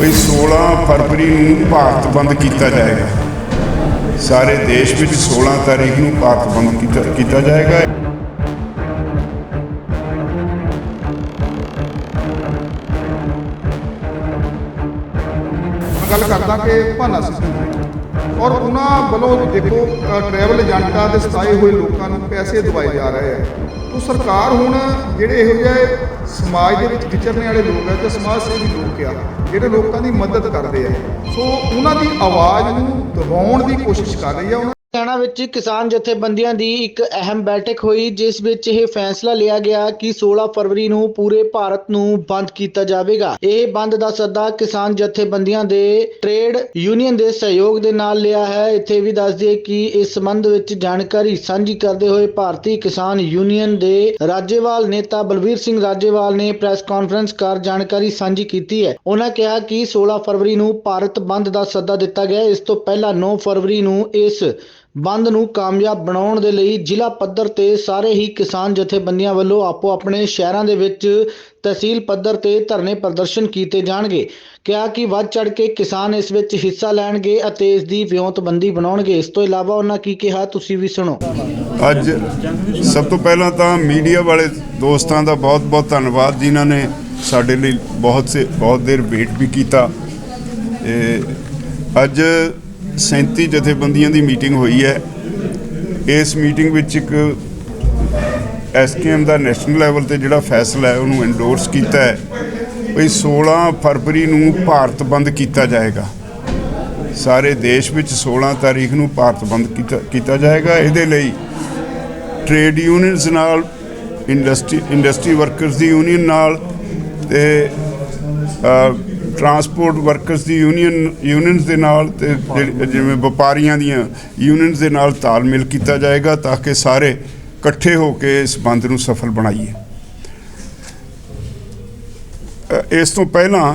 ਵੀ 16 ਫਰਵਰੀ ਨੂੰ ਭਾਰਤ ਬੰਦ ਕੀਤਾ ਜਾਏਗਾ। ਸਾਰੇ ਦੇਸ਼ ਵਿੱਚ 16 ਤਾਰੀਖ ਨੂੰ ਭਾਰਤ ਬੰਦ ਕੀਤਾ ਕੀਤਾ ਜਾਏਗਾ। ਗੱਲ ਕਰਦਾ ਕਿ ਭਾਨਾ ਸਿੱਧੂ ਦੀ। ਔਰ ਉਹਨਾਂ ਵੱਲੋਂ ਦੇਖੋ ਟਰੈਵਲ ਏਜੰਟਾਂ ਦੇ ਸਤਾਏ ਹੋਏ ਲੋਕਾਂ ਨੂੰ ਪੈਸੇ ਦਵਾਏ ਜਾ ਰਹੇ ਆ। ਤੋ ਸਰਕਾਰ ਹੁਣ ਜਿਹੜੇ ਇਹੋ ਜਿਹੇ ਸਮਾਜ ਦੇ ਵਿੱਚ ਵਿਚਰਨੇ ਵਾਲੇ ਲੋਕ ਆ ਤੇ ਸਮਾਜ ਸੇਵੀ ਲੋਕ ਆ, ਜਿਹੜੇ ਲੋਕਾਂ ਦੀ ਮਦਦ ਕਰਦੇ ਆ। ਸੋ ਉਹਨਾਂ ਦੀ ਆਵਾਜ਼ ਨੂੰ ਦਬਾਉਣ ਦੀ ਕੋਸ਼ਿਸ਼ ਕਰ ਰਹੀ ਆ। ਉਹਨਾਂ ਹਰਿਆਣਾ ਵਿੱਚ ਕਿਸਾਨ ਜਥੇਬੰਦੀਆਂ ਦੀ ਇੱਕ ਅਹਿਮ ਬੈਠਕ ਹੋਈ, ਜਿਸ ਵਿੱਚ ਇਹ ਫੈਸਲਾ ਲਿਆ ਗਿਆ ਕਿ 16 ਫਰਵਰੀ ਨੂੰ ਪੂਰੇ ਭਾਰਤ ਨੂੰ ਬੰਦ ਕੀਤਾ ਜਾਵੇਗਾ। ਇਹ ਬੰਦ ਦਾ ਸੱਦਾ ਕਿਸਾਨ ਜਥੇਬੰਦੀਆਂ ਦੇ ਟ੍ਰੇਡ ਯੂਨੀਅਨ ਦੇ ਸਹਿਯੋਗ ਦੇ ਨਾਲ ਲਿਆ ਹੈ। ਇੱਥੇ ਵੀ ਦੱਸ ਦਈਏ ਕਿ ਇਸ ਸੰਬੰਧ ਵਿੱਚ ਜਾਣਕਾਰੀ ਸਾਂਝੀ ਕਰਦੇ ਹੋਏ ਭਾਰਤੀ ਕਿਸਾਨ ਯੂਨੀਅਨ ਦੇ ਰਾਜੇਵਾਲ ਨੇਤਾ ਬਲਬੀਰ ਸਿੰਘ ਰਾਜੇਵਾਲ ਨੇ ਪ੍ਰੈਸ ਕਾਨਫਰੰਸ ਕਰ ਜਾਣਕਾਰੀ ਸਾਂਝੀ ਕੀਤੀ ਹੈ। ਉਹਨਾਂ ਕਿਹਾ ਕਿ 16 ਫਰਵਰੀ ਨੂੰ ਭਾਰਤ ਬੰਦ ਦਾ ਸੱਦਾ ਦਿੱਤਾ ਗਿਆ। ਇਸ ਤੋਂ ਪਹਿਲਾਂ 9 ਫਰਵਰੀ ਨੂੰ ਇਸ ਬੰਦ ਨੂੰ ਕਾਮਯਾਬ ਬਣਾਉਣ ਦੇ ਲਈ ਜ਼ਿਲ੍ਹਾ ਪੱਧਰ ਤੇ ਸਾਰੇ ਹੀ ਕਿਸਾਨ ਜਥੇਬੰਦੀਆਂ ਵੱਲੋਂ ਆਪੋ ਆਪਣੇ ਸ਼ਹਿਰਾਂ ਦੇ ਵਿੱਚ ਤਹਿਸੀਲ ਪੱਧਰ ਤੇ ਧਰਨੇ ਪ੍ਰਦਰਸ਼ਨ ਕੀਤੇ ਜਾਣਗੇ। ਕਿਹਾ ਕਿ ਵੱਧ ਚੜ ਕੇ ਕਿਸਾਨ ਇਸ ਵਿੱਚ ਹਿੱਸਾ ਲੈਣਗੇ ਅਤੇ ਇਸ ਦੀ ਵਿਉਂਤਬੰਦੀ ਬਣਾਉਣਗੇ। ਇਸ ਤੋਂ ਇਲਾਵਾ ਉਹਨਾਂ ਕੀ ਕਿਹਾ, ਤੁਸੀਂ ਵੀ ਸੁਣੋ। ਅੱਜ ਸਭ ਤੋਂ ਪਹਿਲਾਂ ਤਾਂ ਮੀਡੀਆ ਵਾਲੇ ਦੋਸਤਾਂ ਦਾ ਬਹੁਤ-ਬਹੁਤ ਧੰਨਵਾਦ ਜਿਨ੍ਹਾਂ ਨੇ ਸਾਡੇ ਲਈ ਬਹੁਤ ਸੇ, ਬਹੁਤ ਦੇਰ ਵੇਟ ਵੀ ਕੀਤਾ। ਇਹ ਅੱਜ 37 ਜਥੇਬੰਦੀਆਂ ਦੀ ਮੀਟਿੰਗ ਹੋਈ ਹੈ। ਇਸ ਮੀਟਿੰਗ ਵਿੱਚ ਇੱਕ ਐਸਕੇਐਮ ਦਾ ਨੈਸ਼ਨਲ ਲੈਵਲ ਤੇ ਜਿਹੜਾ ਫੈਸਲਾ ਹੈ, ਉਹਨੂੰ ਐਂਡੋਰਸ ਕੀਤਾ ਹੈ। ਵੀ 16 ਫਰਵਰੀ ਨੂੰ ਭਾਰਤ ਬੰਦ ਕੀਤਾ ਜਾਏਗਾ। ਸਾਰੇ ਦੇਸ਼ ਵਿੱਚ 16 ਤਾਰੀਖ ਨੂੰ ਭਾਰਤ ਬੰਦ ਕੀਤਾ ਕੀਤਾ ਜਾਏਗਾ। ਇਹਦੇ ਲਈ ਟ੍ਰੇਡ ਯੂਨੀਅਨਸ ਨਾਲ ਇੰਡਸਟਰੀ ਇੰਡਸਟਰੀ ਵਰਕਰਸ ਦੀ ਯੂਨੀਅਨ ਨਾਲ ਤੇ ਟਰਾਂਸਪੋਰਟ ਵਰਕਰਸ ਦੀ ਯੂਨੀਅਨ ਯੂਨੀਅਨਸ ਦੇ ਨਾਲ ਤੇ ਜਿਹੜੇ ਜਿਵੇਂ ਵਪਾਰੀਆਂ ਦੀਆਂ ਯੂਨੀਅਨਸ ਦੇ ਨਾਲ ਤਾਲਮੇਲ ਕੀਤਾ ਜਾਏਗਾ ਤਾਂ ਕਿ ਸਾਰੇ ਇਕੱਠੇ ਹੋ ਕੇ ਇਸ ਬੰਦ ਨੂੰ ਸਫਲ ਬਣਾਈਏ। ਅ, ਇਸ ਤੋਂ ਪਹਿਲਾਂ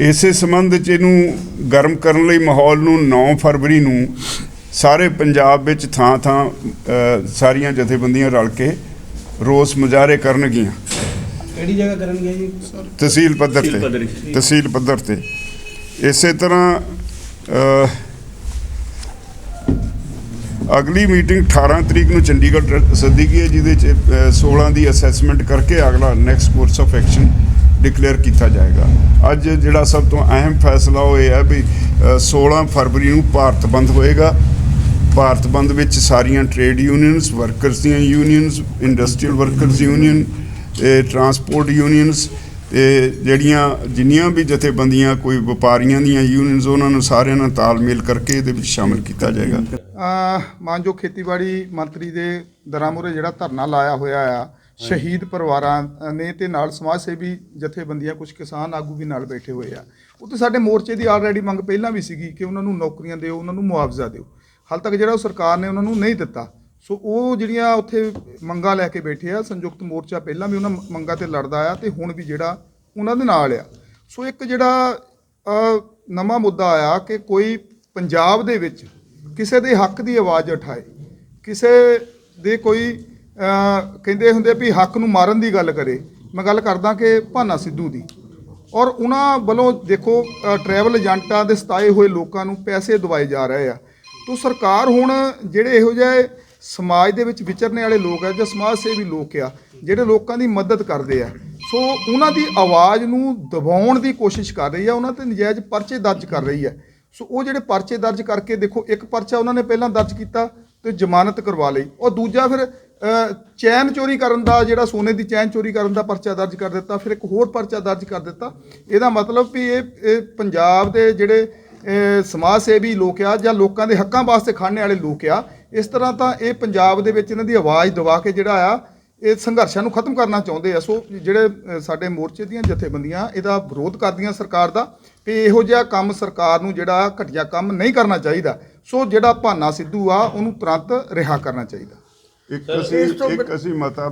ਇਸੇ ਸੰਬੰਧ ਚ ਇਹਨੂੰ ਗਰਮ ਕਰਨ ਲਈ ਮਾਹੌਲ ਨੂੰ 9 ਫਰਵਰੀ ਨੂੰ ਸਾਰੇ ਪੰਜਾਬ ਵਿੱਚ ਥਾਂ ਥਾਂ ਅ, ਸਾਰੀਆਂ ਜਥੇਬੰਦੀਆਂ ਰਲ ਕੇ ਰੋਸ ਮੁਜ਼ਾਹਰੇ ਕਰਨਗੀਆਂ। ਕਿਹੜੀ ਜਗ੍ਹਾ ਕਰਨਗੇ ਜੀ? ਤਹਿਸੀਲ ਪੱਧਰ ਤੇ। ਤਹਿਸੀਲ ਪੱਧਰ ਤੇ। ਇਸੇ ਤਰ੍ਹਾਂ ਅਗਲੀ ਮੀਟਿੰਗ 18 ਤਰੀਕ ਨੂੰ ਚੰਡੀਗੜ੍ਹ ਸੱਦੀ ਗਈ ਹੈ ਜਿਹਦੇ ਚ ਅ, 16 ਦੀ ਅਸੈਸਮੈਂਟ ਕਰਕੇ ਅਗਲਾ next course of action declare ਕੀਤਾ ਜਾਏਗਾ। ਅੱਜ ਜਿਹੜਾ ਸਭ ਤੋਂ ਅਹਿਮ ਫੈਸਲਾ ਉਹ ਇਹ ਹੈ ਵੀ ਅ, 16 ਫਰਵਰੀ ਨੂੰ ਭਾਰਤ ਬੰਦ ਹੋਏਗਾ। ਭਾਰਤ ਬੰਦ ਵਿੱਚ ਸਾਰੀਆਂ ਟ੍ਰੇਡ ਯੂਨੀਅਨਸ ਵਰਕਰਸ ਦੀਆਂ ਯੂਨੀਅਨਸ ਇੰਡਸਟਰੀਅਲ ਵਰਕਰਸ ਯੂਨੀਅਨ ਤੇ ਟਰਾਂਸਪੋਰਟ ਯੂਨੀਅਨਸ ਤੇ ਜਿਹੜੀਆਂ ਜਿੰਨੀਆਂ ਵੀ ਜਥੇਬੰਦੀਆਂ ਕੋਈ ਵਪਾਰੀਆਂ ਦੀਆਂ ਯੂਨੀਅਨਸ ਉਹਨਾਂ ਨੂੰ ਸਾਰਿਆਂ ਨਾਲ ਤਾਲਮੇਲ ਕਰਕੇ ਇਹਦੇ ਵਿੱਚ ਸ਼ਾਮਲ ਕੀਤਾ ਜਾਏਗਾ। ਅਹ ਮਾਨਯੋਗ ਖੇਤੀਬਾੜੀ ਮੰਤਰੀ ਦੇ ਦਰਾਂ ਜਿਹੜਾ ਧਰਨਾ ਲਾਇਆ ਹੋਇਆ ਆ, ਸ਼ਹੀਦ ਪਰਿਵਾਰਾਂ ਨੇ ਤੇ ਨਾਲ ਸਮਾਜ ਸੇਵੀ ਜਥੇਬੰਦੀਆਂ ਕੁਝ ਕਿਸਾਨ ਆਗੂ ਵੀ ਨਾਲ ਬੈਠੇ ਹੋਏ ਆ। ਉਹ ਉੱਥੇ ਸਾਡੇ ਮੋਰਚੇ ਦੀ ਆਲਰੇਡੀ ਮੰਗ ਪਹਿਲਾਂ ਵੀ ਸੀਗੀ ਕਿ ਉਹਨਾਂ ਨੂੰ ਨੌਕਰੀਆਂ ਦਿਓ, ਉਹਨਾਂ ਨੂੰ ਮੁਆਵਜ਼ਾ ਦਿਓ। ਹਾਲ ਤੱਕ ਜਿਹੜਾ ਉਹ ਸਰਕਾਰ ਨੇ ਉਹਨਾਂ ਨੂੰ ਨਹੀਂ ਦਿੱਤਾ ਸੋ ਉਹ ਜਿਹੜੀਆਂ ਉੱਥੇ ਮੰਗਾਂ ਲੈ ਕੇ ਬੈਠੇ ਆ, ਸੰਯੁਕਤ ਮੋਰਚਾ ਪਹਿਲਾਂ ਵੀ ਉਹਨਾਂ ਮੰਗਾਂ ਤੇ ਲੜਦਾ ਆ ਤੇ ਹੁਣ ਵੀ ਜਿਹੜਾ ਉਹਨਾਂ ਦੇ ਨਾਲ ਆ। ਸੋ ਇੱਕ ਜਿਹੜਾ ਨਵਾਂ ਮੁੱਦਾ ਆਇਆ ਕਿ ਕੋਈ ਪੰਜਾਬ ਦੇ ਵਿੱਚ ਕਿਸੇ ਦੇ ਹੱਕ ਦੀ ਆਵਾਜ਼ ਉਠਾਏ, ਕਿਸੇ ਦੇ ਕੋਈ ਕਹਿੰਦੇ ਹੁੰਦੇ ਵੀ ਹੱਕ ਨੂੰ ਮਾਰਨ ਦੀ ਗੱਲ ਕਰੇ। ਮੈਂ ਗੱਲ ਕਰਦਾ ਕਿ ਭਾਨਾ ਸਿੱਧੂ ਦੀ। ਔਰ ਉਹਨਾਂ ਵੱਲੋਂ ਦੇਖੋ ਟਰੈਵਲ ਏਜੰਟਾਂ ਦੇ ਸਤਾਏ ਹੋਏ ਲੋਕਾਂ ਨੂੰ ਪੈਸੇ ਦਵਾਏ ਜਾ ਰਹੇ ਆ। ਤੋ ਸਰਕਾਰ ਹੁਣ ਜਿਹੜੇ ਇਹੋ ਜਿਹੇ ਸਮਾਜ ਦੇ ਵਿੱਚ ਵਿਚਰਨੇ ਵਾਲੇ ਲੋਕ ਆ ਜਾਂ ਸਮਾਜ ਸੇਵੀ ਲੋਕ ਆ, ਜਿਹੜੇ ਲੋਕਾਂ ਦੀ ਮਦਦ ਕਰਦੇ ਆ। ਸੋ ਉਹਨਾਂ ਦੀ ਆਵਾਜ਼ ਨੂੰ ਦਬਾਉਣ ਦੀ ਕੋਸ਼ਿਸ਼ ਕਰ ਰਹੀ ਆ, ਉਹਨਾਂ ਤੇ ਨਜਾਇਜ਼ ਪਰਚੇ ਦਰਜ ਕਰ ਰਹੀ ਹੈ ਸੋ ਉਹ ਜਿਹੜੇ ਪਰਚੇ ਦਰਜ ਕਰਕੇ ਦੇਖੋ, ਇੱਕ ਪਰਚਾ ਉਹਨਾਂ ਨੇ ਪਹਿਲਾਂ ਦਰਜ ਕੀਤਾ ਤੇ ਜ਼ਮਾਨਤ ਕਰਵਾ ਲਈ। ਉਹ ਦੂਜਾ ਫਿਰ ਚੈਨ ਚੋਰੀ ਕਰਨ ਦਾ ਜਿਹੜਾ ਸੋਨੇ ਦੀ ਚੈਨ ਚੋਰੀ ਕਰਨ ਦਾ ਪਰਚਾ ਦਰਜ ਕਰ ਦਿੱਤਾ, ਫਿਰ ਇੱਕ ਹੋਰ ਪਰਚਾ ਦਰਜ ਕਰ ਦਿੱਤਾ। ਇਹਦਾ ਮਤਲਬ ਵੀ ਇਹ ਪੰਜਾਬ ਦੇ ਜਿਹੜੇ ਸਮਾਜ ਸੇਵੀ ਲੋਕ ਆ ਜਾਂ ਲੋਕਾਂ ਦੇ ਹੱਕਾਂ ਵਾਸਤੇ ਖੜਨੇ ਵਾਲੇ ਲੋਕ ਆ ਇਸ ਤਰ੍ਹਾਂ ਤਾਂ ਇਹ ਪੰਜਾਬ ਦੇ ਵਿੱਚ ਇਹਨਾਂ ਦੀ ਆਵਾਜ਼ ਦਬਾ ਕੇ ਜਿਹੜਾ ਆ ਇਹ ਸੰਘਰਸ਼ਾਂ ਨੂੰ ਖਤਮ ਕਰਨਾ ਚਾਹੁੰਦੇ ਆ। ਸੋ ਜਿਹੜੇ ਸਾਡੇ ਮੋਰਚੇ ਦੀਆਂ ਜਥੇਬੰਦੀਆਂ ਇਹਦਾ ਵਿਰੋਧ ਕਰਦੀਆਂ ਸਰਕਾਰ ਦਾ ਕਿ ਇਹੋ ਜਿਹਾ ਕੰਮ ਸਰਕਾਰ ਨੂੰ ਜਿਹੜਾ ਘਟੀਆ ਕੰਮ ਨਹੀਂ ਕਰਨਾ ਚਾਹੀਦਾ। ਸੋ ਜਿਹੜਾ ਭਾਨਾ ਸਿੱਧੂ ਆ ਉਹਨੂੰ ਤੁਰੰਤ ਰਿਹਾ ਕਰਨਾ ਚਾਹੀਦਾ। ਇੱਕ ਅਸੀਂ ਇੱਕ ਅਸੀਂ ਮਤਾ